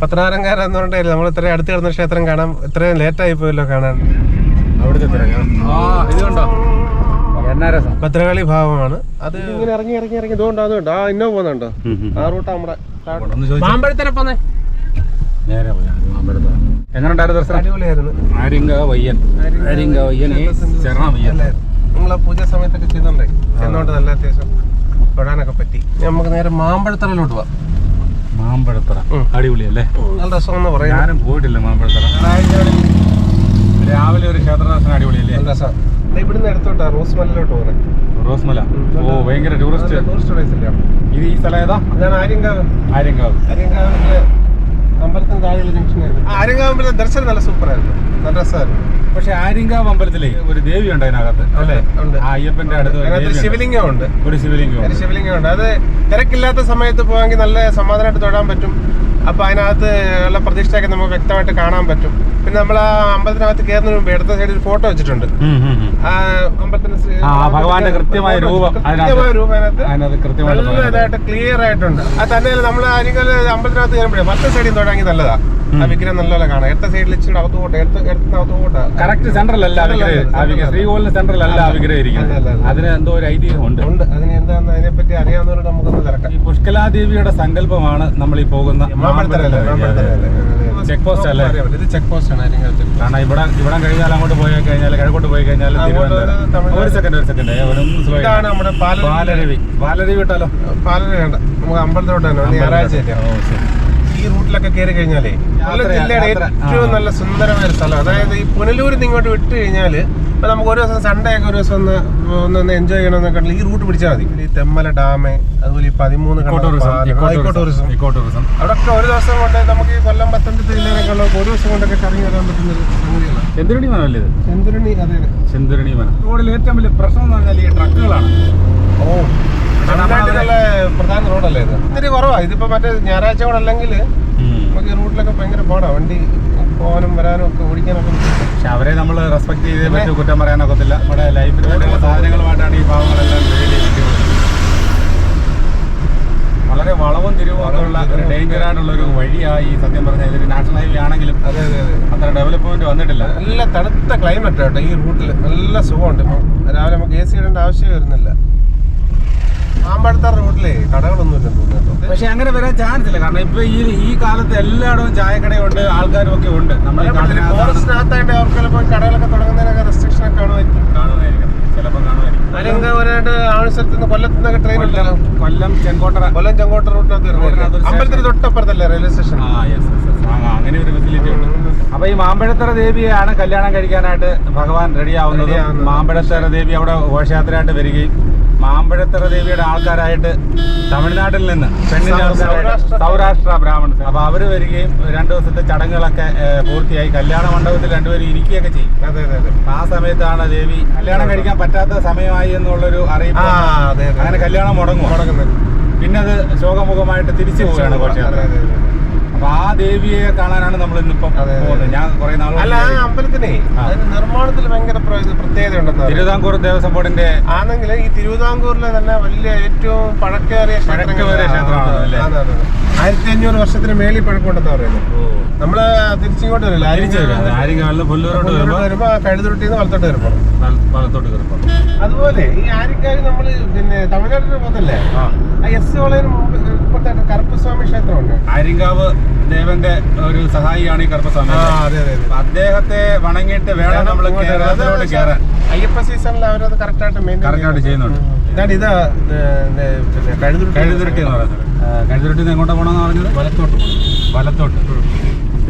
പത്തനാരംകാരെന്നുകൊണ്ട് നമ്മൾ ഇത്രയും അടുത്ത് കിടന്ന ക്ഷേത്രം കാണാം ഇത്രയും ലേറ്റ് ആയി പോയല്ലോ കാണാൻ. അവിടുത്തെ തിരക്കാ ആ ഇത് കണ്ടോ? എന്നാ രസം? ഭദ്രകാളി ഭാവമാണ്. അത് ഇങ്ങനെ ഇറങ്ങി ഇറങ്ങി ഇറങ്ങി. ഇതുകൊണ്ടോ അതുകൊണ്ട് ആ ഇന്നോ പോകുന്നുണ്ടോ? ആ റൂട്ട് നമ്മുടെ ഒന്ന് ചോദിച്ചു. മാമ്പഴത്തിനെ പോന്നെ. നേരെ പോയി. അമ്പലത്തിൽ എങ്ങനെയുണ്ടായിരുന്നു ദർശനം? അടിപൊളിയായിരുന്നു. ആര്യങ്ക വയ്യൻ. ആര്യങ്ക വയ്യൻ ഈ ശരണ വയ്യൻ. നിങ്ങൾ പൂജ സമയത്തൊക്കെ ചെയ്തോണ്ടേ എന്നോണ്ട് നല്ല അത്യാവശ്യം തൊഴാനൊക്കെ പറ്റി. നമുക്ക് നേരെ മാമ്പഴത്തറയിലോട്ട് പോവാം. മാമ്പഴത്തറ. അടിപൊളിയല്ലേ? നല്ല രസമെന്ന് പറയാം ഞാനും പോയിട്ടില്ല മാമ്പഴത്തറ. രാവിലെ ഒരു ക്ഷേത്രദാസന അടിപൊളിയല്ലേ? നല്ല രസം. ഇവിടുന്ന് എടുത്തോട്ടാ റോസ് മലയിലോട്ട് പോകാൻ റോസ്മല ഓ ഭയങ്കര ടൂറിസ്റ്റ്. ടൂറിസ്റ്റ് പ്ലേസ് അല്ലേ ഇത് ഈ സ്ഥലം ഏതാ? ഞാൻ ആര്യങ്കാവ്. ആര്യങ്കാവ്. ആര്യങ്കാവിന്റെ അമ്പലത്തിന് താഴെയുള്ള ജംഗ്ഷനായിരുന്നു ആര്യങ്കാവ് അമ്പലം ദർശനം നല്ല സൂപ്പറായിരുന്നു. നല്ല രസമായിരുന്നു. പക്ഷെ ആര്യങ്കാവ് അമ്പലത്തിലെ ഒരു ദേവി ഉണ്ട് അതിനകത്ത് അല്ലേ. ആ അയ്യപ്പന്റെ അടുത്ത് ശിവലിംഗം ഉണ്ട്. ഒരു ശിവലിംഗം ശിവലിംഗം ഉണ്ട് അത് തിരക്കില്ലാത്ത സമയത്ത് പോകാമെങ്കിൽ നല്ല സമാധാനമായിട്ട് തൊഴാൻ പറ്റും. അപ്പൊ അതിനകത്ത് ഉള്ള പ്രതിഷ്ഠയൊക്കെ നമുക്ക് വ്യക്തമായിട്ട് കാണാൻ പറ്റും. പിന്നെ നമ്മൾ ആ അമ്പലത്തിനകത്ത് കയറുന്നതിന് മുമ്പ് ഇടത്ത സൈഡിൽ ഫോട്ടോ വെച്ചിട്ടുണ്ട്. ആ അമ്പലത്തിന് ആ, ഭഗവാന്റെ കൃത്യമായ രൂപം കൃത്യമായ. രൂപം അതിനകത്ത്. ക്ലിയർ ആയിട്ടുണ്ട്. അത് തന്നെയല്ല നമ്മൾ ആരെങ്കിലും അമ്പലത്തിനകത്ത് കയറുമ്പോഴേ മറ്റേ സൈഡിൽ തുടങ്ങി നല്ലതാ. ആ വിഗ്രഹം നല്ലപോലെ കാണാം. ഇടത്ത സൈഡിൽ ഇച്ചിരി അകത്ത് പോട്ടെ എടുത്ത് എടുത്തിനകത്ത് പോട്ടെ. കറക്റ്റ് സെന്ററിലല്ല അല്ല സെന്ററിലല്ല ആ വിഗ്രഹം. ഇരിക്കുന്നത്. അതിന് എന്തോ ഒരു ഐതിഹ്യം ഉണ്ട്. ഉണ്ട്. അതിന് എന്താന്ന് അതിനെപ്പറ്റി അറിയാവുന്നവരോട് നമുക്കൊന്ന് തിരക്കാം. ഈ പുഷ്കലാദേവിയുടെ സങ്കല്പമാണ് നമ്മൾ ഈ പോകുന്ന ചെക്ക് പോസ്റ്റ് അല്ലേ? ഇത് ചെക്ക് പോസ്റ്റ് ആണ് കാരണം ഇവിടെ ഇവിടെ കഴിഞ്ഞാൽ അങ്ങോട്ട് പോയി കഴിഞ്ഞാൽ കിഴക്കോട്ട് പോയി കഴിഞ്ഞാൽ. ഒരു സെക്കൻഡ് ഒരു സെക്കൻഡ് ഇതാണ്. നമ്മുടെ പാലരവി. പാലരവി. വിട്ടാലോ പാലന വേണ്ട. നമുക്ക് അമ്പലത്തിലോട്ട് തന്നെ ഞായറാഴ്ച ഓ, ശരി. ഈ റൂട്ടിലൊക്കെ കയറി കഴിഞ്ഞാലേ കൊല്ലം യാത്ര- ജില്ലയുടെ ഏറ്റവും നല്ല സുന്ദരമായ ഒരു സ്ഥലം. അതായത് ഈ പുനലൂരിൽ നിന്ന് ഇങ്ങോട്ട് വിട്ട് കഴിഞ്ഞാൽ ഇപ്പൊ നമുക്ക് ഒരു ദിവസം സൺഡേ ഒക്കെ ഒരു ദിവസം ഒന്ന് ഒന്ന് എൻജോയ് ചെയ്യണമെന്നൊക്കെ ഈ റൂട്ട് പിടിച്ചാൽ മതി. ഈ തെമ്മല ഡാം അതുപോലെ ഈ പതിമൂന്ന് ഇക്കോ ടൂറിസം അവിടെയൊക്കെ ഒരു ദിവസം കൊണ്ട് നമുക്ക് ഈ കൊല്ലം പത്തനംതിട്ട ജില്ലയിലൊക്കെ ഉള്ള ഒരു ദിവസം കൊണ്ടൊക്കെ കറങ്ങി വരാൻ പറ്റുന്ന ഒരു സംഗതികളാണ്. ചെന്തുരണി മനം അല്ലേ ഇത്? ചെന്തുരണി അതെ അതെ. ചെന്തുരണി മനം റോഡിൽ ഏറ്റവും വലിയ പ്രശ്നം എന്ന് പറഞ്ഞാൽ ഈ ട്രക്കുകളാണ് ഓ. തമിഴ്നാട്ടിലുള്ള പ്രധാന റോഡല്ലേ ഇത്? ഇത്തിരി കുറവാ. ഇതിപ്പോ മറ്റേ ഞായറാഴ്ച കൂടെ അല്ലെങ്കിൽ നമുക്ക് ഈ റൂട്ടിലൊക്കെ ഭയങ്കര പാടാ. വണ്ടി പോകാനും വരാനും ഒക്കെ ഓടിക്കാനൊക്കെ പക്ഷെ അവരെ നമ്മൾ റെസ്പെക്ട് ചെയ്തേ പറ്റൂ. കുറ്റം പറയാനൊക്കത്തില്ല നമ്മുടെ വേണ്ടിയുള്ള സാധനങ്ങളുമായിട്ടാണ് ഈ പാവങ്ങളെല്ലാം ഡെയിലി വളരെ വളവും തിരിവും ഒരു ഡേഞ്ചർ ആയിട്ടുള്ള ഒരു വഴിയായി ഈ സത്യം പറഞ്ഞാൽ ഇതൊരു നാഷണൽ ഹൈവേ ആണെങ്കിലും അതെ അതെ അതെ. അത്ര ഡെവലപ്മെന്റ് വന്നിട്ടില്ല. നല്ല തണുത്ത ക്ലൈമറ്റ് ആട്ടോ ഈ റൂട്ടിൽ നല്ല സുഖമുണ്ട് ഇപ്പം. രാവിലെ നമുക്ക് എ സി ഇടേണ്ട ആവശ്യം വരുന്നില്ല. മാമ്പഴത്താർ കടകളൊന്നും പക്ഷെ അങ്ങനെ വരാൻ ചാൻസ് ഇല്ല. കാരണം ഇപ്പൊ ഈ ഈ കാലത്ത് എല്ലായിടവും ചായക്കടയുണ്ട് ആൾക്കാരും ഒക്കെ ഉണ്ട് നമ്മൾ ഈ നാട്ടിനകത്ത് ഫോറസ്റ്റിനകത്തായിട്ട് അവർക്ക് ചിലപ്പോൾ കടകളൊക്കെ തുടങ്ങുന്നതിനൊക്കെ റെസ്ട്രിക്ഷൻ ഒക്കെ കാണുമായിരിക്കും കാണുമായിരിക്കും ചിലപ്പോൾ കാണുമായിരിക്കും ആവശ്യത്തിൽ നിന്ന് കൊല്ലത്ത് നിന്നൊക്കെ ട്രെയിൻ കൊല്ലം ഉണ്ടല്ലോ. കൊല്ലം ചെങ്കോട്ട റൂട്ടിനകത്ത് അമ്പലത്തിന് തൊട്ടപ്പുറത്തല്ലേ റെയിൽവേ സ്റ്റേഷൻ അങ്ങനെ ഒരു ഫെസിലിറ്റി ഉണ്ട്. അപ്പൊ ഈ മാമ്പഴത്തറ ദേവിയാണ് കല്യാണം കഴിക്കാനായിട്ട് ഭഗവാൻ റെഡിയാവുന്നത്. മാമ്പഴത്തറ ദേവി അവിടെ ഘോഷയാത്രയായിട്ട് വരികയും മാമ്പഴത്തറ ദേവിയുടെ ആൾക്കാരായിട്ട് തമിഴ്നാട്ടിൽ നിന്ന് പെണ്ണിന്റെ ആൾക്കാരായിട്ട് സൗരാഷ്ട്ര- ബ്രാഹ്മണ ബ്രാഹ്മൺസ് അപ്പൊ അവർ വരികയും രണ്ടു ദിവസത്തെ ചടങ്ങുകളൊക്കെ പൂർത്തിയായി. കല്യാണ മണ്ഡപത്തിൽ രണ്ടുപേരും ഇരിക്കുകയൊക്കെ ചെയ്യും. അതെ അതെ അതെ. ആ സമയത്താണ് ദേവി കല്യാണം കഴിക്കാൻ പറ്റാത്ത സമയമായി എന്നുള്ളൊരു അറിയിപ്പ് അങ്ങനെ കല്യാണം മുടങ്ങും മുടങ്ങുന്നത്. പിന്നെ അത് ശോകമുഖമായിട്ട് തിരിച്ചു പോവുകയാണ് അതെ. അപ്പൊ ആ ദേവിയെ കാണാനാണ് നമ്മൾ ഇന്നിപ്പം. പോകുന്നത്. ഞാൻ കുറെ നാൾ അല്ല ആ അമ്പലത്തിനെ. നിർമ്മാണത്തിൽ ഭയങ്കര പ്രത്യേകത ഉണ്ടെന്ന്. തിരുവിതാംകൂർ ദേവസ്വം ബോർഡിന്റെ ആണെങ്കിൽ ഈ തിരുവിതാംകൂറിലെ തന്നെ വലിയ ഏറ്റവും പഴക്കേറിയ ക്ഷേത്രമാണ് അല്ലേ? ആയിരത്തി അഞ്ഞൂറ് വർഷത്തിന് മേളിൽ പഴക്കമുണ്ടെന്ന് പറയുന്നത് നമ്മൾ തിരിച്ചിങ്ങോട്ട് വരില്ല. പുല്ലൂരോട്ട് വരുമ്പോ വരുമ്പോ കഴുതുരുട്ടിന്ന് വലത്തോട്ട് വരുമ്പോ വലത്തോട്ട് കയറിപ്പോ അതുപോലെ ഈ ആര്യക്കാവ് നമ്മൾ പിന്നെ തമിഴ്നാട്ടിൽ പോകത്തല്ലേ? ആ. എസ് കോളേജിന് മുമ്പ് ഇപ്പോഴത്തെ കറുപ്പസ്വാമി ക്ഷേത്രമുണ്ട്. ആര്യങ്കാവ് ദേവന്റെ ഒരു സഹായിയാണ് ഈ കറുപ്പസ്വാമി. ആ അതെ അതെ അതെ. അപ്പൊ അദ്ദേഹത്തെ വണങ്ങിയിട്ട് വേണം നമ്മൾ കേരളത്തിലോട്ട് കയറാൻ അയ്യപ്പ സീസണിൽ അവരത് കറക്റ്റായിട്ട് മെയിന്റെയിൻ കറക്റ്റ് ആയിട്ട് ചെയ്യുന്നുണ്ട്. ഇതാണ് ഇതാ കഴുതുരുട്ടി കഴുതുരുട്ടി എന്ന് പറയുന്നത്. കഴുതുരുട്ടി എങ്ങോട്ടാ പോകണമെന്ന് പറഞ്ഞത്? വലത്തോട്ട് വലത്തോട്ട്.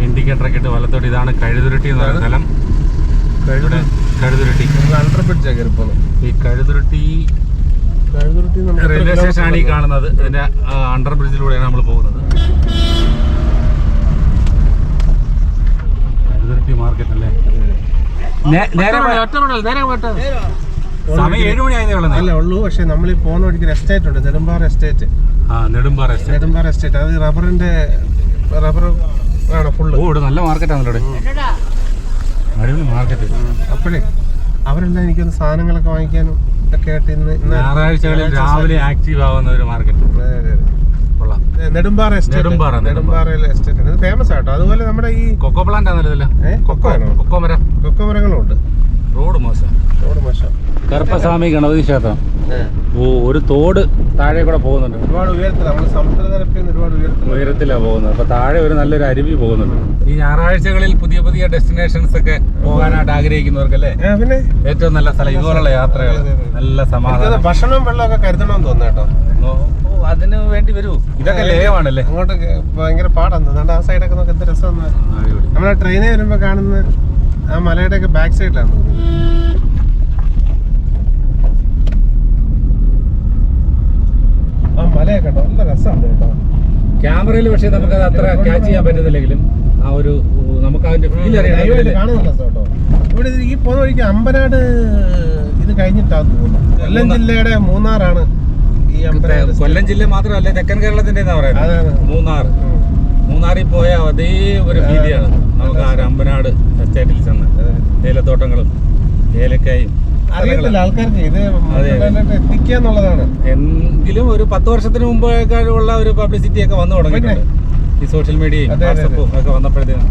ഇൻഡിക്കേറ്ററൊക്കെ ഇട്ട് വലത്തോട്ട്. ഇതാണ് കഴുതുരുട്ടി എന്ന് പറയുന്ന സ്ഥലം. കഴുതുരുട്ടി. അണ്ടർ ബ്രിഡ്ജാ കയറിപ്പോന്ന് ഈ കഴുതുരുട്ടി റെയിൽവേ kilometer സ്റ്റേഷനാണ് ഈ? കാണുന്നത്. ഇതിന്റെ അണ്ടർ ബ്രിഡ്ജിലൂടെയാണ് നമ്മൾ പോകുന്നത്. മാർക്കറ്റ് അല്ലേ. സമയം ഏഴ് ഉള്ളൂ. അല്ല ഉള്ളൂ പക്ഷെ നമ്മൾ ഈ പോകുന്ന വഴിക്ക് എസ്റ്റേറ്റ് ഉണ്ട് നെടുമ്പാറ എസ്റ്റേറ്റ് ആ നെടുമ്പാറ എസ്റ്റേറ്റ് അത് റബ്ബറിന്റെ റബ്ബർ ആണ് ഫുള്ള് ഓ ഇവിടെ നല്ല മാർക്കറ്റാണല്ലോ ഇവിടെ. അടിപൊളി മാർക്കറ്റ് അപ്പോഴേ അവരെല്ലാം എനിക്കൊന്ന് സാധനങ്ങളൊക്കെ വാങ്ങിക്കാനും ഒക്കെ ആയിട്ട് ഇന്ന് ഞായറാഴ്ചകളിൽ രാവിലെ ആക്റ്റീവ് ആവുന്ന ഒരു മാർക്കറ്റ് നെടുമ്പാറ എസ്റ്റേറ്റ് നെടുമ്പാറ, നെടുമ്പാറയിലെ എസ്റ്റേറ്റ് ഇത് ഫേമസ് ആട്ടോ. അതുപോലെ നമ്മുടെ ഈ കൊക്കോ പ്ലാന്റ് ആണല്ലോ കൊക്കോ കൊക്കോ മരം. കൊക്കോ മരങ്ങളുണ്ട് റോഡ് മോശം. റോഡ് മോശം. കറുപ്പസ്വാമി ഗണപതി ക്ഷേത്രം. ഓ ഒരു തോട് താഴെ കൂടെ പോകുന്നുണ്ട്. ഒരുപാട് ഉയരത്തിൽ നമ്മൾ സമുദ്രനിരപ്പിൽ നിന്ന് ഒരുപാട് ഉയരത്തിൽ ഉയരത്തിലാണ് പോകുന്നത്. അപ്പൊ താഴെ ഒരു നല്ലൊരു അരുവി പോകുന്നുണ്ട്. ഈ ഞായറാഴ്ചകളിൽ പുതിയ പുതിയ ഡെസ്റ്റിനേഷൻസ് ഒക്കെ പോകാനായിട്ട് ആഗ്രഹിക്കുന്നവർക്ക് അല്ലേ? പിന്നെ? ഏറ്റവും നല്ല സ്ഥലം ഇതുപോലുള്ള യാത്രകൾ. നല്ല സമാധാനം. ഭക്ഷണവും വെള്ളമൊക്കെ കരുതണമെന്ന് തോന്നുന്നു കേട്ടോ. അതിന് വേണ്ടി വരൂ. ഇതൊക്കെ ലയമാണല്ലേ? അങ്ങോട്ട് ഭയങ്കര പാടാണ്. ആ സൈഡൊക്കെ നോക്കി എന്ത് രസമാണ് നമ്മളെ ട്രെയിനിൽ വരുമ്പോ കാണുന്ന ആ മലയുടെ ഒക്കെ ബാക്ക് സൈഡിലാണ് ആ മലയൊക്കെ ഉണ്ടോ നല്ല രസമുണ്ട് കേട്ടോ. ക്യാമറയിൽ പക്ഷേ നമുക്ക് അത് അത്ര ക്യാച്ച് ചെയ്യാൻ പറ്റുന്നില്ലെങ്കിലും ആ ഒരു നമുക്ക് അതിന്റെ ഫീൽ അറിയാം കേട്ടോ. ഇവിടെ ഈ പോകുന്ന വഴിക്ക് അമ്പനാട് ഇത് കഴിഞ്ഞിട്ടാന്ന് തോന്നുന്നു. കൊല്ലം ജില്ലയുടെ മൂന്നാറാണ് ഈ അമ്പനാട് കൊല്ലം ജില്ല മാത്രമല്ല തെക്കൻ കേരളത്തിന്റെ മൂന്നാർ. മൂന്നാറിൽ പോയ അതേ ഒരു ഫീലിയാണ് നമുക്ക് ആ അമ്പനാട് എസ്റ്റേറ്റിൽ ചെന്ന്. ഏലത്തോട്ടങ്ങളും ഏലക്കായും അറിയത്തില്ല ആൾക്കാർക്ക് ഇത് അതെ. എത്തിക്കുക എന്നുള്ളതാണ്. എങ്കിലും ഒരു പത്ത് വർഷത്തിന് മുമ്പേക്കാളുള്ള ഒരു പബ്ലിസിറ്റി ഒക്കെ വന്നു തുടങ്ങിയിട്ടുണ്ട്. ഈ സോഷ്യൽ മീഡിയയും വാട്സപ്പും ഒക്കെ വന്നപ്പോഴത്തേനും.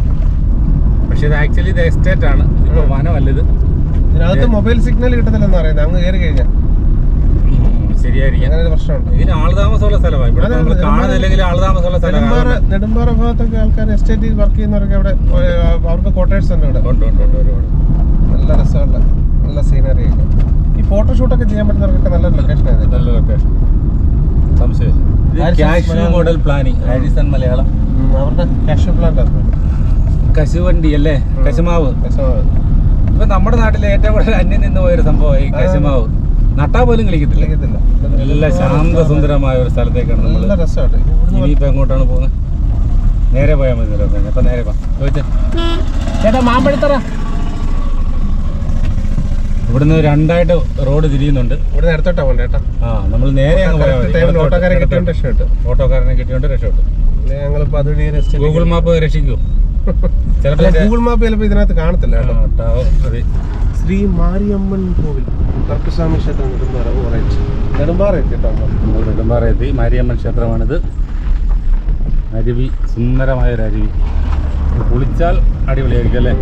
പക്ഷെ ഇത് ആക്ച്വലി ഇത് എസ്റ്റേറ്റ് ആണ്. ഇപ്പൊ വനമല്ല ഇത് ഇതിനകത്ത് മൊബൈൽ സിഗ്നൽ കിട്ടത്തില്ലെന്ന് പറയുന്നത്. അങ്ങ് കയറി കഴിഞ്ഞാൽ അങ്ങനെ ഒരു പ്രശ്നമുണ്ട്. ഇതിന് ആൾതാമസമുള്ള സ്ഥലമാണ്. ഇവിടെ അതെ, നമ്മൾ അതെ, കാണുന്നില്ലെങ്കിൽ ആൾതാമസമുള്ള നെടുമ്പാറ സ്ഥലമാണ് നെടുമ്പാറ ഭാഗത്തൊക്കെ ആൾക്കാർ എസ്റ്റേറ്റിൽ വർക്ക് ചെയ്യുന്നവരൊക്കെ അവിടെ അവർക്ക് ക്വാർട്ടേഴ്സ് ഉണ്ട് ഇവിടെ. ഉണ്ട് ഉണ്ട് ഉണ്ട് ഒരുപാട്. നല്ല രസമുള്ള നല്ല സീനറി ഒക്കെ ഈ ഫോട്ടോഷൂട്ടൊക്കെ ചെയ്യാൻ പറ്റുന്നവർക്കൊക്കെ നല്ല ലൊക്കേഷൻ ആയിരുന്നു നല്ല ലൊക്കേഷൻ സംശയമില്ല. Model planning Harrison Malayalam. അവരുടെ കാഷ്യൂ പ്ലാന്റ് കശുവണ്ടി അല്ലേ? കശുമാവ്. ഇപ്പൊ നമ്മുടെ നാട്ടിലെ ഏറ്റവും കൂടുതൽ അന്യം നിന്ന് പോയൊരു സംഭവം ഈ കശുമാവ്. നട്ടാ പോലും കളിക്കത്തില്ല. നല്ല ശാന്തസുന്ദരമായ ഒരു സ്ഥലത്തേക്കാണ് നമ്മൾ ഇനിയിപ്പോ എങ്ങോട്ടാണ് പോകുന്നത്? നേരെ പോയാൽ മതി. അപ്പൊ നേരെ പോ. ചോദിച്ചേ. ചേട്ടാ മാമ്പഴത്തറ. ഇവിടുന്ന് രണ്ടായിട്ട് റോഡ് തിരിയുന്നുണ്ട്. ഇവിടെ നേരത്തോട്ടാ പോലെ കേട്ടോ? ആ നമ്മൾ നേരെ അങ്ങ് പോയാൽ മതി. ഓട്ടോക്കാരെ. കിട്ടിയോണ്ട് രക്ഷപ്പെട്ടു. ഓട്ടോക്കാരനെ കിട്ടിയോണ്ട് രക്ഷപ്പെട്ടു. ഞങ്ങളിപ്പോ അതുവഴി ഗൂഗിൾ മാപ്പ് രക്ഷിക്കൂ. ചിലപ്പോൾ ഗൂഗിൾ മാപ്പ് ചിലപ്പോ ഇതിനകത്ത് കാണത്തില്ല കേട്ടോ. ശ്രീ മാരിയമ്മൻ കോവിൽ തർക്കസ്വാമി ക്ഷേത്രം നെടുമ്പാറ ഓ റൈറ്റ് നെടുമ്പാറ എത്തി. മാരിയമ്മൻ ക്ഷേത്രമാണിത്. അരുവി സുന്ദരമായ ഒരു അരുവി. കുളിച്ചാൽ അടിപൊളിയായിരിക്കും അല്ലേ.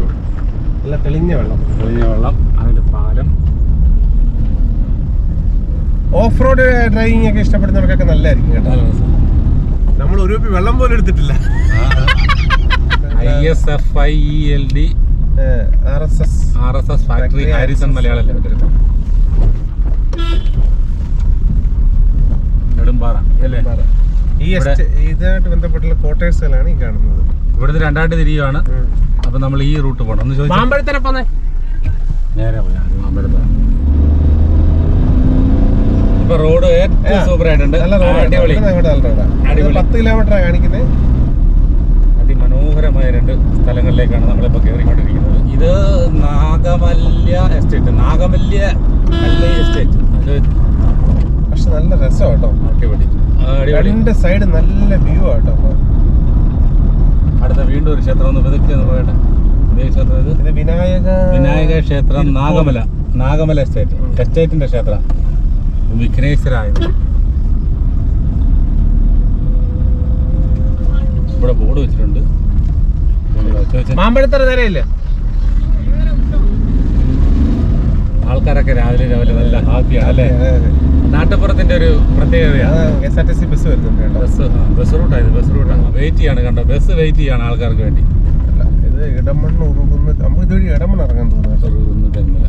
നല്ല തെളിഞ്ഞ വെള്ളം. തെളിഞ്ഞ വെള്ളം അതിന്റെ പാലം. ഓഫ് റോഡ് ഡ്രൈവിംഗ് ഒക്കെ ഇഷ്ടപ്പെടുന്നവർക്കൊക്കെ നല്ലതായിരിക്കും കേട്ടോ. നമ്മൾ ഒരു വെള്ളം പോലും എടുത്തിട്ടില്ല. I S F I E L D. R S S R S S factory Harrison. Malayalam Nedumpara അല്ലേ? ഈ ഇതായിട്ട് ബന്ധപ്പെട്ടുള്ള ക്വാർട്ടേഴ്സുകളാണ് ഈ കാണുന്നത്. ഇവിടുന്ന് രണ്ടായിട്ട് തിരിയുവാണ്. അപ്പൊ നമ്മൾ ഈ റൂട്ട് പോകണം ഒന്ന് ചോദിച്ചാൽ മാമ്പഴത്തിനെ പോന്നെ. നേരെ പോയാ. മാമ്പഴത്ത ഇപ്പൊ റോഡ് ഏറ്റവും സൂപ്പർ ആയിട്ടുണ്ട്. അടിപൊളി. പത്ത് കിലോമീറ്റർ കാണിക്കുന്നത് അതിമനോഹരമായ രണ്ട് സ്ഥലങ്ങളിലേക്കാണ് നമ്മളിപ്പോൾ കയറിക്കൊണ്ടിരിക്കുന്നത് ഇത് നാഗമല്യ എസ്റ്റേറ്റ്. നാഗമല്യ എസ്റ്റേറ്റ്. അത് പക്ഷെ നല്ല രസം കേട്ടോ. അടിപൊളി. രണ്ട് സൈഡ് നല്ല വ്യൂ ആട്ടോ. അടുത്ത വീണ്ടും ഒരു ക്ഷേത്രം ഒന്ന് പതുക്കെ ഒന്ന് പോയട്ടെ ഇതേ ക്ഷേത്രം ഇത്. ഇത് വിനായക വിനായക ക്ഷേത്രം നാഗമല. നാഗമല എസ്റ്റേറ്റ് എസ്റ്റേറ്റിന്റെ ക്ഷേത്രം. വിഘ്നേശ്വരായ ഇവിടെ ബോർഡ് വെച്ചിട്ടുണ്ട്. മാമ്പഴത്തറ നേരെയല്ലേ ആൾക്കാരൊക്കെ രാവിലെ രാവിലെ നല്ല ഹാപ്പിയാണ് അല്ലേ? നാട്ടുപുറത്തിന്റെ ഒരു പ്രത്യേകതയാണ് S R T C bus വരുന്നുണ്ട് കേട്ടോ ബസ് ഓ ബസ് റൂട്ടാണ് ഓ ബസ് റൂട്ടാണ് വെയിറ്റ് ചെയ്യാണ് കണ്ടോ ബസ് വെയിറ്റ് ചെയ്യാണ് ആൾക്കാർക്ക് വേണ്ടി അല്ല ഇത് ഇടമണ്ണ് ഉറുകുന്ന് നമുക്ക് ഇതുവഴി ഇടമണ്ണ് ഇറങ്ങാൻ തോന്നുന്നു ഓ ഓ ഓ തെന്മല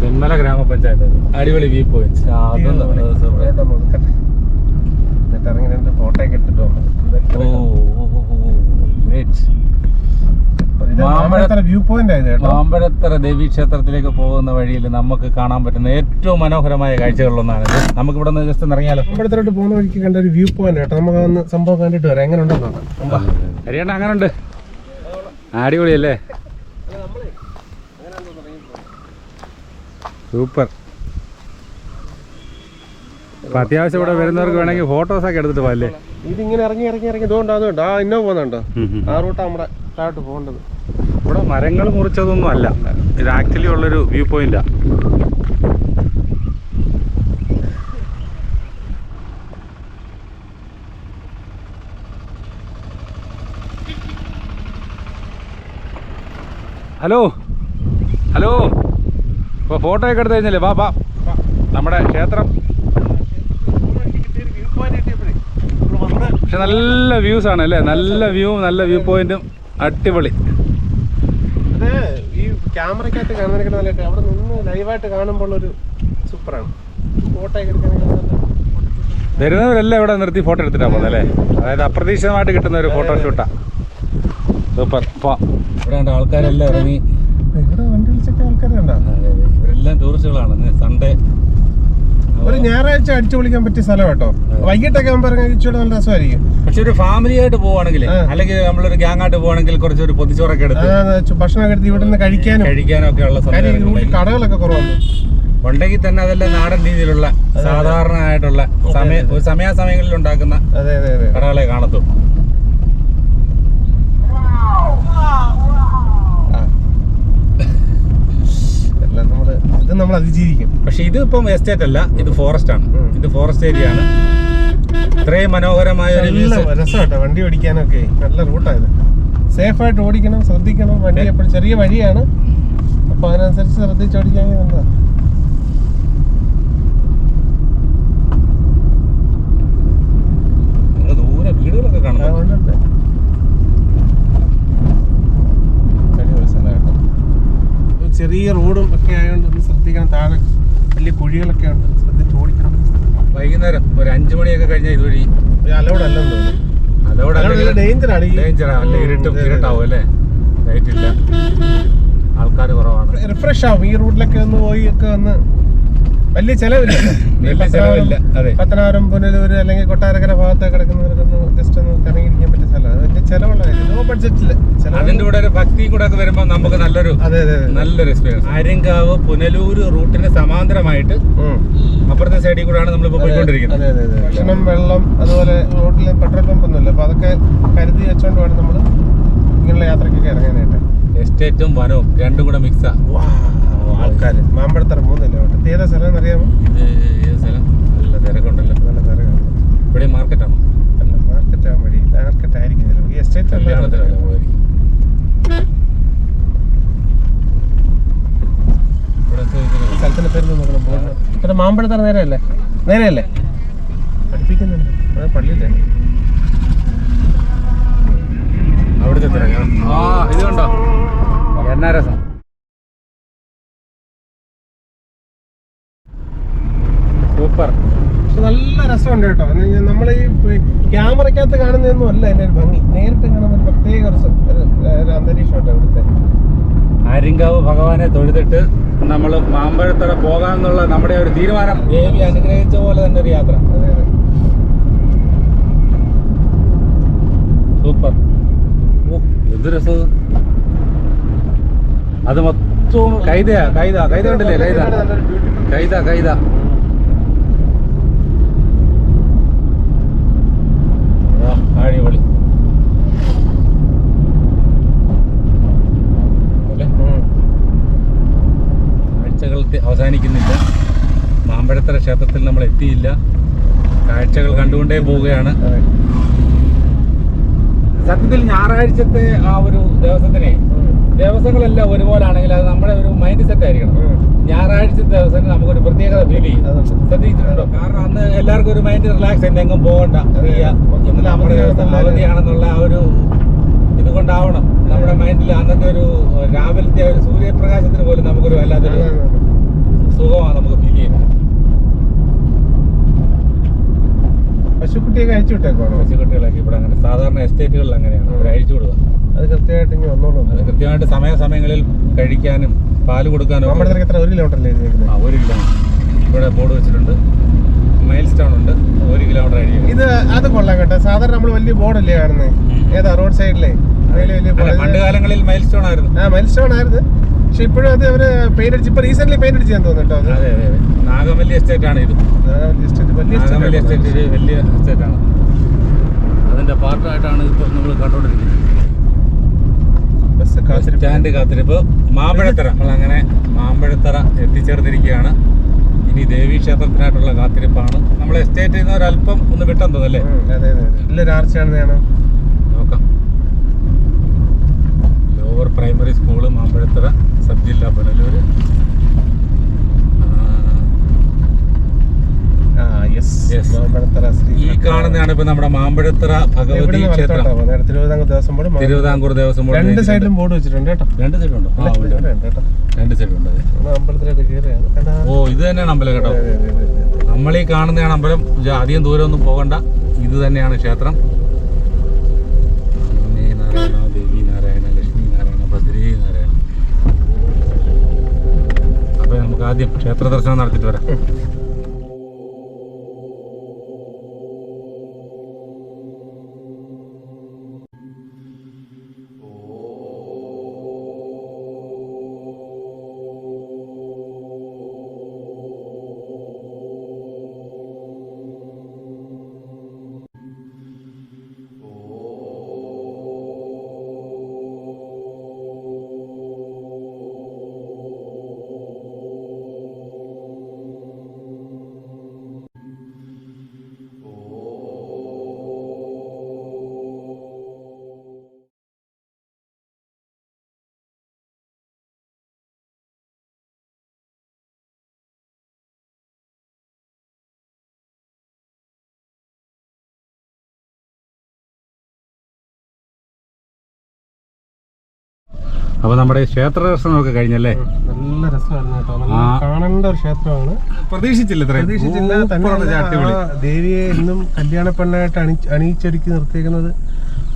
തെന്മല ഗ്രാമപഞ്ചായത്ത് അടിപൊളി വ്യൂ പോയിന്റ് ഓ ഓ ഓ ഓ രണ്ട് ഫോട്ടോ ഒക്കെ എടുത്തിട്ട് വന്നു മാമ്പഴത്തറ വ്യൂ പോയിന്റ് മാമ്പഴത്തറ ദേവി ക്ഷേത്രത്തിലേക്ക് പോകുന്ന വഴിയിൽ നമുക്ക് കാണാൻ പറ്റുന്ന ഏറ്റവും മനോഹരമായ കാഴ്ചകളിലൊന്നാണ് നമുക്ക് ഇവിടെ നിന്ന് ജസ്റ്റ് ഇറങ്ങിയാലോ? മാമ്പഴത്തറോട്ട് പോകുന്ന വഴിക്ക് കണ്ട ഒരു വ്യൂ പോയിന്റ് കേട്ടോ. നമുക്ക് ഒന്ന് സംഭവം കണ്ടിട്ട് വരാം. എങ്ങനെ ഉണ്ടെന്ന് നോക്കാം. ഹരിയണ്ണ അങ്ങനെ ഉണ്ട്. അടിപൊളിയല്ലേ? സൂപ്പർ. അപ്പൊ അത്യാവശ്യം ഇവിടെ വരുന്നവർക്ക് വേണമെങ്കിൽ ഫോട്ടോസ് ഒക്കെ എടുത്തിട്ട് പോകല്ലേ ഇതിങ്ങനെ ഇറങ്ങി ഇറങ്ങി ഇറങ്ങി. ഇതുകൊണ്ട് അതുകൊണ്ട് ആ ഇന്നോ പോകുന്നുണ്ടോ? ആ റൂട്ടാ നമ്മുടെ താഴോട്ട് പോകേണ്ടത്. മരങ്ങൾ മുറിച്ചതൊന്നും അല്ല. ഇത് ആക്ച്വലി ഉള്ളൊരു വ്യൂ പോയിന്റാ ഹലോ? ഹലോ? ഇപ്പോൾ ഫോട്ടോ ഒക്കെ എടുത്ത് കഴിഞ്ഞല്ലേ? വാ വാ. നമ്മുടെ ക്ഷേത്രം. പക്ഷെ നല്ല വ്യൂസ് ആണ് അല്ലേ? നല്ല വ്യൂ നല്ല വ്യൂ പോയിന്റും അടിപൊളി. ഈ ക്യാമറക്കകത്ത് കാണുന്നതിനൊക്കെ നല്ലതായിട്ട് അവിടെ നിന്ന് ലൈവായിട്ട് കാണുമ്പോൾ ഒരു സൂപ്പറാണ്. ഫോട്ടോ എടുക്കാനൊക്കെ നല്ല വരുന്നവരെല്ലാം ഇവിടെ നിർത്തി ഫോട്ടോ എടുത്തിട്ടാ പോകുന്നത് അല്ലേ? അതായത് അപ്രതീക്ഷിതമായിട്ട് കിട്ടുന്ന ഒരു ഫോട്ടോ ഷൂട്ടാ സൂപ്പർ. ഇവിടെ ഉണ്ട് ആൾക്കാരെല്ലാം ഇറങ്ങി. ഇവിടെ വണ്ടി വിളിച്ചൊക്കെ ആൾക്കാരുണ്ടോ. ഇവരെല്ലാം ടൂറിസ്റ്റുകളാണ് സൺഡേ ഒരു ഞായറാഴ്ച അടിച്ചു പൊളിക്കാൻ പറ്റിയ സ്ഥലം കേട്ടോ. വൈകിട്ടൊക്കെ ആകുമ്പോൾ ഇച്ചിരി നല്ല രസമായിരിക്കും. പക്ഷെ ഒരു ഫാമിലി ആയിട്ട് പോവാണെങ്കിൽ. അല്ലെങ്കിൽ നമ്മളൊരു ഗ്യാങ് ആയിട്ട് പോവാണെങ്കിൽ കുറച്ച് ഒരു പൊതിച്ചോറൊക്കെ എടുത്ത് ഭക്ഷണമൊക്കെ എടുത്ത് ഇവിടെ നിന്ന് കഴിക്കാനും. കഴിക്കാനും ഒക്കെ ഉള്ള കടകളൊക്കെ കുറവാണ്. ഉണ്ടെങ്കിൽ തന്നെ അതെല്ലാം നാടൻ രീതിയിലുള്ള സാധാരണ ആയിട്ടുള്ള സമയ ഒരു സമയാസമയങ്ങളിൽ ഉണ്ടാക്കുന്ന അതെ അതെ അതെ. കടകളെ കാണത്തുള്ളൂ. ഇത് നമ്മൾ അതിജീവിക്കും. പക്ഷെ ഇത് ഇപ്പം എസ്റ്റേറ്റ് അല്ല ഇത് ഫോറസ്റ്റ് ആണ്. ഇത് ഫോറസ്റ്റ് ഏരിയ ആണ്. ഇത്രയും മനോഹരമായ. രസമാട്ടോ വണ്ടി ഓടിക്കാനൊക്കെ. നല്ല റൂട്ടായത് സേഫ് ആയിട്ട് ഓടിക്കണം ശ്രദ്ധിക്കണം. വണ്ടി എപ്പോഴും ചെറിയ വഴിയാണ്. അപ്പൊ അതിനനുസരിച്ച് ശ്രദ്ധിച്ച് ഓടിക്കാമെങ്കിൽ ദൂരെ വീടുകളൊക്കെ കാണുന്നുണ്ട് ഒരു ചെറിയ റോഡും ഒക്കെ ആയതുകൊണ്ട് ഒന്ന് ശ്രദ്ധിക്കണം. താഴെ വലിയ കുഴികളൊക്കെ ഉണ്ട്. ശ്രദ്ധിച്ച് ഓടിക്കണം. വൈകുന്നേരം ഒരു അഞ്ചു മണിയൊക്കെ കഴിഞ്ഞാൽ ഇതുവഴി അലൗഡ് അല്ലെന്ന് തോന്നുന്നു. അതോടെ ഡേഞ്ചറാണ് ആണ് ഈ ഡേഞ്ചർ അല്ല ഇരുട്ടും ഇരുട്ടാവും അല്ലേ? ലൈറ്റ് ഇല്ല. ആൾക്കാർ കുറവാണ്. റിഫ്രഷ് ആവും. ഈ റൂട്ടിലൊക്കെ ഒന്ന് പോയി ഒക്കെ ഒന്ന് വലിയ ചെലവില്ല. വലിയ ചെലവില്ല, അതെ. പത്തനാപുരം പുനലൂര് അല്ലെങ്കിൽ കൊട്ടാരക്കര ഭാഗത്തേക്ക് കിടക്കുന്നവർക്കൊന്ന് ജസ്റ്റ് ഒന്ന് കറങ്ങിയിരിക്കാൻ പറ്റിയ സ്ഥലമാണ് വലിയ ചെലവുള്ള ലോ ബഡ്ജറ്റിൽ അതിന്റെ കൂടെ ഒരു ഭക്തി കൂടെ ഒക്കെ വരുമ്പോൾ നമുക്ക് നല്ലൊരു അതെ അതെ നല്ലൊരു എക്സ്പീരിയൻസ് ആര്യങ്കാവ് പുനലൂര് റൂട്ടിന് സമാന്തരമായിട്ട് അപ്പുറത്തെ സൈഡിൽ കൂടെയാണ് നമ്മളിപ്പോൾ പോയിക്കൊണ്ടിരിക്കുന്നത്. അതെ അതെ അതെ. ഭക്ഷണം വെള്ളം അതുപോലെ റോഡിൽ പെട്രോൾ പമ്പ് ഒന്നുമില്ല. അപ്പൊ അതൊക്കെ കരുതി വെച്ചോണ്ട് വേണം നമ്മൾ ഇങ്ങനെയുള്ള യാത്രക്കൊക്കെ ഇറങ്ങാനായിട്ട്. എസ്റ്റേറ്റും വനവും രണ്ടും കൂടെ മിക്സാ ആൾക്കാർ മാമ്പഴത്തറ മൂന്നില്ല അവിടെ? ഏതാ സ്ഥലം അറിയാമോ ഇത് ഏത് സ്ഥലം? നല്ല തിരക്കുണ്ടല്ലോ നല്ല തിരക്കാണ്. ഇവിടെ മാർക്കറ്റാണോ? അല്ല മാർക്കറ്റ് ആകാൻ വഴി. മാർക്കറ്റ് ആയിരിക്കും ചിലപ്പോൾ. ഈ എസ്റ്റേറ്റ് കല്യാണത്തിനല്ല പോയിരിക്കും സ്ഥലത്തിന്റെ പേര് നോക്കണം. ഇവിടെ മാമ്പഴത്തറ നേരെയല്ലേ? നേരെയല്ലേ? പഠിപ്പിക്കുന്നുണ്ട്. അത് അവിടുത്തെ ആ ഇത് കണ്ടോ? എന്നാ രസം? സൂപ്പർ. പക്ഷെ നല്ല രസമുണ്ട് കേട്ടോ. നമ്മൾ ഈ ക്യാമറയ്ക്കകത്ത് കാണുന്നതൊന്നും അല്ല അതിന്റെ ഒരു ഭംഗി. നേരിട്ട് കാണുമ്പോൾ പ്രത്യേക ഒരു അന്തരീക്ഷമുണ്ട് ഇവിടുത്തെ ആര്യങ്കാവ് ഭഗവാനെ തൊഴുതിട്ട് നമ്മൾ മാമ്പഴത്തറ പോകാമെന്നുള്ള നമ്മുടെ ഒരു തീരുമാനം. ദേവി അനുഗ്രഹിച്ച പോലെ തന്നെ ഒരു യാത്ര. അതെ അതെ. സൂപ്പർ. എന്ത് രസം? അത് മൊത്തവും കൈതയാ കൈത കൈത കണ്ടില്ലേ കൈത കൈത? കൈത. അടിപൊളി? കാഴ്ചകൾ അവസാനിക്കുന്നില്ല. മാമ്പഴത്തറ ക്ഷേത്രത്തിൽ നമ്മൾ എത്തിയില്ല. കാഴ്ചകൾ കണ്ടുകൊണ്ടേ പോവുകയാണ്. സത്യത്തിൽ ഞായറാഴ്ചത്തെ ആ ഒരു ദിവസത്തിനെ ദിവസങ്ങളെല്ലാം ഒരുപോലാണെങ്കിൽ അത് നമ്മുടെ ഒരു മൈൻഡ് സെറ്റ് ആയിരിക്കണം. ഞായറാഴ്ചത്തെ ഞായറാഴ്ച ദിവസം നമുക്കൊരു പ്രത്യേകത ഫീൽ ചെയ്യും. ശ്രദ്ധിച്ചിട്ടുണ്ടോ കാരണം അന്ന് എല്ലാവർക്കും ഒരു മൈൻഡ് റിലാക്സ് എങ്ങും പോകണ്ട. ചെയ്യാ. ഇന്ന് നമ്മുടെ ദിവസം അവധിയാണെന്നുള്ള ആ ഒരു ഇതുകൊണ്ടാവണം. നമ്മുടെ മൈൻഡിൽ അന്നത്തെ ഒരു രാവിലത്തെ ഒരു സൂര്യപ്രകാശത്തിന് പോലും നമുക്കൊരു വല്ലാത്തൊരു അതെ, അതെ, അതെ. സുഖമാണ് നമുക്ക് ഫീൽ ചെയ്യുന്നത് പശുക്കുട്ടിയൊക്കെ അയച്ചു വിട്ടേക്കോണോ കൊച്ചുകുട്ടികളൊക്കെ ഇവിടെ അങ്ങനെ സാധാരണ എസ്റ്റേറ്റുകളിൽ അങ്ങനെയാണ്. അവർ അയച്ചു കൊടുക്കുക അത് കൃത്യമായിട്ട് ഇനി വന്നോളൂ. അത് കൃത്യമായിട്ട് സമയാസമയങ്ങളിൽ കഴിക്കാനും പാൽ കൊടുക്കാനും നമ്മുടെ നിനക്ക് എത്ര? ഒരു എഴുതിയേക്കുന്നത് ആ ഒരു കിലോമീറ്റർ ഇവിടെ ബോർഡ് വെച്ചിട്ടുണ്ട്. മൈൽ സ്റ്റോൺ ഉണ്ട്. ഒരു കിലോമീറ്റർ അഴിയും ഇത് അത് കൊള്ളാം കേട്ടോ. സാധാരണ നമ്മൾ വലിയ ബോർഡല്ലേ കാണുന്നത് ഏതാ? റോഡ് സൈഡിലെ വലിയ വലിയ board. പണ്ട് കാലങ്ങളിൽ മൈൽ സ്റ്റോൺ ആയിരുന്നു. ആ മൈൽ സ്റ്റോൺ ആയിരുന്നു. പക്ഷെ ഇപ്പോഴും അത് അവർ പെയിന്റ് അടിച്ച് ഇപ്പൊ റീസെന്റ് പെയിന്റ് അടിച്ച് ഞാൻ തോന്നുന്നു കേട്ടോ അതെ. അതെ നാഗമല്ലി എസ്റ്റേറ്റ് ആണ് ഇത്. നാഗവല്ലി estate. വലിയ നാഗമല്ലി എസ്റ്റേറ്റ് ഒരു വലിയ എസ്റ്റേറ്റ് ആണ്. അതിന്റെ പാർട്ടായിട്ടാണ് ഇപ്പൊ നമ്മൾ കണ്ടുകൊണ്ടിരിക്കുന്നത്. കാത്തിരിപ്പ്. സ്റ്റാൻഡ് കാത്തിരിപ്പ്. മാമ്പഴത്തറ. നമ്മൾ അങ്ങനെ മാമ്പഴത്തറ എത്തിച്ചേർന്നിരിക്കുകയാണ്. ഇനി ദേവീ ക്ഷേത്രത്തിനായിട്ടുള്ള കാത്തിരിപ്പാണ്. നമ്മൾ എസ്റ്റേറ്റിൽ നിന്ന് ഒരല്പം ഒന്ന് വിട്ടാൻ തോന്നല്ലേ നല്ലൊരു നോക്കാം. Lower primary school Mambazhathara. Sub ജില്ല ശ്രീ ഈ കാണുന്നതാണ് ഇപ്പൊ നമ്മുടെ മാമ്പഴത്തറ ഭഗവതി ക്ഷേത്രം. തിരുവിതാംകൂർ ദേവസ്വം ബോർഡ് രണ്ട് സൈഡിലും ബോർഡ് വെച്ചിട്ടുണ്ട് കേട്ടോ. രണ്ട് സൈഡുണ്ടോ? രണ്ട് സൈഡുണ്ട്. ഓ ഇത് തന്നെയാണ് അമ്പലം കേട്ടോ. നമ്മൾ ഈ കാണുന്നതാണ് അമ്പലം. അധികം ദൂരം ഒന്നും പോകണ്ട. ഇത് തന്നെയാണ് ക്ഷേത്രം. നമുക്ക് ആദ്യം ക്ഷേത്ര ദർശനം നടത്തിയിട്ട് വരാം. അപ്പൊ നമ്മുടെ ക്ഷേത്ര ദർശനമൊക്കെ കഴിഞ്ഞല്ലേ? നല്ല രസമായിരുന്നു കേട്ടോ. നല്ല കാണേണ്ട ഒരു ക്ഷേത്രമാണ്. പ്രതീക്ഷിച്ചില്ല പ്രതീക്ഷിച്ചില്ല. തന്നെ ദേവിയെ ഇന്നും കല്യാണ പെണ്ണായിട്ട് അണി അണിയിച്ചൊരുക്കി നിർത്തിയേക്കുന്നത്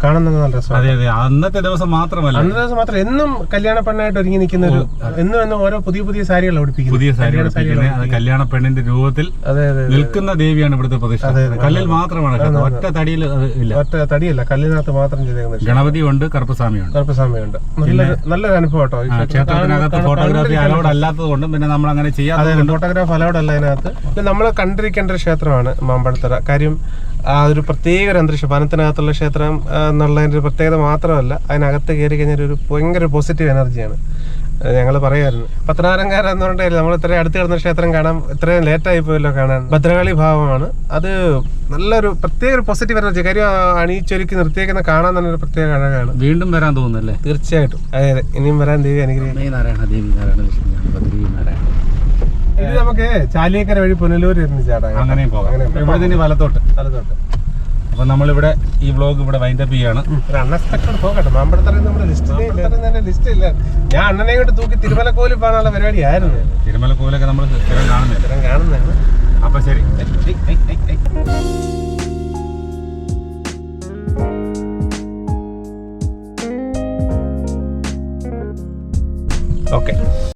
കാണാൻ തന്നെ നല്ല രസമാണ്. അതെ അതെ. അന്നത്തെ ദിവസം മാത്രമല്ല. അന്നത്തെ ദിവസം മാത്രം. എന്നും കല്യാണ പെണ്ണായിട്ട് ഒരുങ്ങി നിൽക്കുന്ന ഒരു എന്നും എന്നും ഓരോ പുതിയ പുതിയ സാരികൾ ഉടുപ്പിക്കുന്നത്. പുതിയ സാരികൾ കല്യാണ പെണ്ണിന്റെ രൂപത്തിൽ. നിൽക്കുന്ന ദേവിയാണ് ഇവിടുത്തെ പ്രതിഷ്ഠ. അതെ, അതെ. കല്ലിൽ മാത്രമാണ് ഒറ്റ തടിയിൽ ഇല്ല. ഒറ്റ തടിയല്ല കല്ലിനകത്ത് മാത്രം ചെയ്തേക്കുന്നത്. ഗണപതി ഉണ്ട് കറുപ്പസ്വാമിയുണ്ട്. കറുപ്പസ്വാമിയുണ്ട് നല്ലൊരു നല്ലൊരു അനുഭവം കേട്ടോ ക്ഷേത്രത്തിനകത്ത് ഫോട്ടോഗ്രാഫി അലൗഡ് അല്ലാത്തത് കൊണ്ടും പിന്നെ നമ്മൾ അങ്ങനെ ചെയ്യാതെ ഫോട്ടോഗ്രാഫ് അലൗഡ് അല്ല അതിനകത്ത്. നമ്മൾ കണ്ടിരിക്കേണ്ട ഒരു ക്ഷേത്രമാണ് മാമ്പഴത്തറ. കാര്യം ആ ഒരു പ്രത്യേക ഒരു അന്തരീക്ഷം. വനത്തിനകത്തുള്ള ക്ഷേത്രം എന്നുള്ളതിന്റെ എന്നുള്ളതിന്റെ ഒരു പ്രത്യേകത മാത്രമല്ല അതിനകത്ത് കയറി കഴിഞ്ഞാൽ ഒരു ഭയങ്കര പോസിറ്റീവ് എനർജിയാണ് ഞങ്ങൾ പറയായിരുന്നു. പത്തനാരങ്കാര എന്ന് പറഞ്ഞാൽ നമ്മൾ ഇത്രയും അടുത്ത് കിടന്ന ക്ഷേത്രം കാണാൻ ഇത്രയും ലേറ്റായി പോയല്ലോ കാണാൻ. ഭദ്രകാളി ഭാവമാണ്. അത് നല്ലൊരു പ്രത്യേക ഒരു പോസിറ്റീവ് എനർജി കാര്യം അണിയിച്ചൊരുക്കി നിർത്തിയേക്കുന്ന കാണാൻ തന്നെ ഒരു പ്രത്യേക അഴകാണ് വീണ്ടും വരാൻ തോന്നുന്നല്ലേ? തീർച്ചയായിട്ടും. അതെ അതെ. ഇനിയും വരാൻ ദേവി അനുഗ്രഹിക്കും. അമ്മേ നാരായണ ദേവി നാരായണ ലക്ഷ്മി നാരായണ. ഇത് നമുക്ക് ചാലിയേക്കര വഴി പുനലൂർ ഇരുന്ന് ചാടാം. കേട്ടോ. അങ്ങനെയും പോകാം. അങ്ങനെ വലത്തോട്ട്? തലത്തോട്ട് അപ്പൊ നമ്മളിവിടെ ഈ വ്ലോഗ് ഇവിടെ വൈൻഡപ്പ് ചെയ്യാണ്. ഒരു അൺഎക്സ്പെക്ടഡ് പോകട്ടെ മാമ്പഴത്തറ നമ്മുടെ ലിസ്റ്റിൽ ലിസ്റ്റ് ഇല്ല. ഞാൻ അണ്ണനെ കൊണ്ട് തൂക്കി തിരുമലക്കോലിൽ പോകാനുള്ള പരിപാടിയായിരുന്നു. തിരുമല കോവിലൊക്കെ നമ്മൾ സ്ഥിരം കാണുന്നില്ല. കാണുന്നതാണ്. അപ്പൊ ശരി. ഓക്കെ